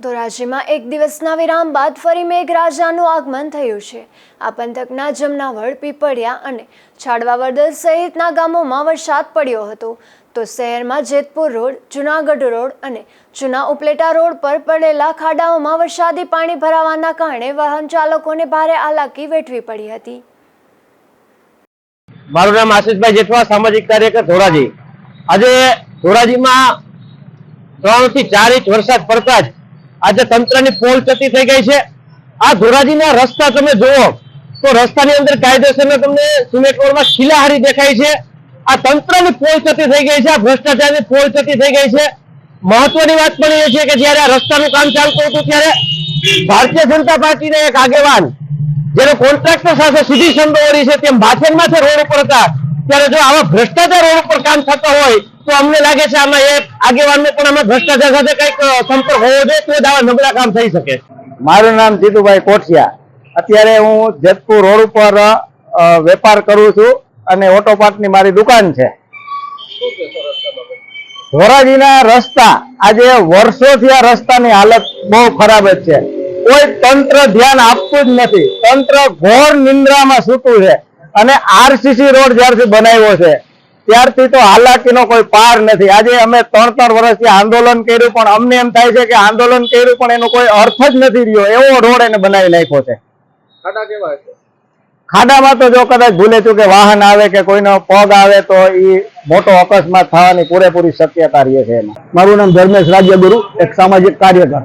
ધોરાજીમાં એક દિવસના વિરામ બાદ ફરી મેઘરાજાનું આગમન થયું છે. આ પંથકના જમનાવડ પીપળિયા અને છાડવાવદર સહિતના ગામોમાં વરસાદ પડ્યો હતો. તો શહેરમાં જેતપુર રોડ, જુનાગઢ રોડ અને જૂના ઉપલેટા રોડ પર પડેલા ખાડાઓમાં વરસાદી પાણી ભરાવાના કારણે વાહન ચાલકોને ભારે હાલાકી વેઠવી પડી હતી. મારું નામ આશીષભાઈ જેઠવા, સામાજિક કાર્યકર ધોરાજી. આજે ધોરાજીમાં ત્રણથી ચાર ઇંચ વરસાદ પડતા જ આજે તંત્રની પોલ ચતી થઈ ગઈ છે. આ ધોરાજીના રસ્તા તમે જુઓ, તો રસ્તાની અંદર કાયદેસરના તમને સિમેન્ટ રોડમાં શિલાહારી દેખાય છે. આ તંત્રની પોલ ચતી થઈ ગઈ છે, આ ભ્રષ્ટાચારની પોલ ચતી થઈ ગઈ છે. મહત્વની વાત પણ એ છે કે જ્યારે આ રસ્તાનું કામ ચાલતું હતું ત્યારે ભારતીય જનતા પાર્ટીના એક આગેવાન, જેનો કોન્ટ્રાક્ટર સાથે સીધી સંડોવણી છે, તેમ બાથેનમાંથી રોડ ઉપર હતા. ત્યારે જો આવા ભ્રષ્ટાચાર ઉપર કામ થતો હોય, તો અમને લાગે છે આમાં એક આગેવાનને પણ આમાં ભ્રષ્ટાચાર સાથે કંઈક સંપર્ક હોવો જોઈએ, તો આવા નબળા કામ થઈ શકે. મારું નામ જીતુભાઈ કોઠિયા. અત્યારે હું જેતપુર રોડ ઉપર વેપાર કરું છું અને ઓટો પાર્ટની મારી દુકાન છે. ધોરાજીના રસ્તા, આજે વર્ષોથી આ રસ્તાની હાલત બહુ ખરાબ જ છે. કોઈ તંત્ર ધ્યાન આપતું જ નથી. તંત્ર ઘોર નિંદ્રામાં સૂતું છે. અને આરસીસી રોડ જ્યારથી બનાવ્યો છે ત્યારથી તો હાલાકીનો કોઈ પાર નથી. આજે અમે ત્રણ ત્રણ વર્ષથી આંદોલન કર્યું પણ અમને એમ થાય છે કે આંદોલન કર્યું પણ એનો કોઈ અર્થ જ નથી રહ્યો. એવો રોડ એને બનાવી નાખ્યો છે. ખાડામાં તો જો કદાચ ભૂલે ચૂકે વાહન આવે કે કોઈનો પગ આવે તો એ મોટો અકસ્માત થવાની પૂરેપૂરી શક્યતા રહે છે એમાં. મારું નામ ધર્મેશ રાજ્યગુરુ એક સામાજિક કાર્યકર.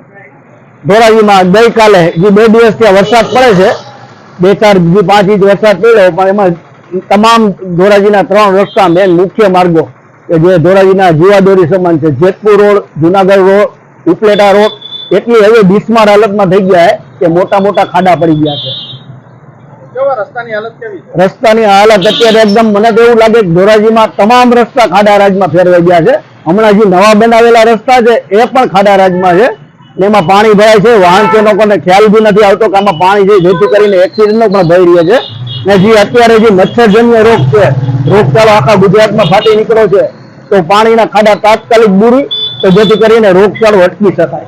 ધોરાજીમાં ગઈકાલે જે બે દિવસ ત્યાં વરસાદ પડે છે બે ચાર બીજી પાંચ ઇંચ વરસાદ પડ્યો પણ એમાં તમામ ધોરાજીના ત્રણ રસ્તા મેન મુખ્ય માર્ગો કે જે ધોરાજીના જીવાદોરી સમાન છે. Jetpur road Junagadh road Upleta road એટલી હવે બિસ્માર હાલતમાં થઈ ગયા છે કે મોટા મોટા ખાડા પડી ગયા છે? રસ્તાની હાલત અત્યારે એકદમ મને તો એવું લાગે કે ધોરાજીમાં તમામ રસ્તા ખાડા રાજમાં ફેરવાઈ ગયા છે. હમણાં જે નવા બનાવેલા રસ્તા છે એ પણ ખાડા રાજમાં છે. એમાં પાણી ભરાય છે. વાહન ચાલકોને ખ્યાલ બી નથી આવતો કે આમાં પાણી છે જેથી કરીને એક્સિડન્ટનો પણ ભય રહ્યો છે. ને જે અત્યારે જે મચ્છરજન્ય રોગ છે રોગચાળો આખા ગુજરાતમાં ફાટી નીકળ્યો છે, તો પાણીના ખાડા તાત્કાલિક દૂરી, તો જેથી કરીને રોગચાળો અટકી શકાય.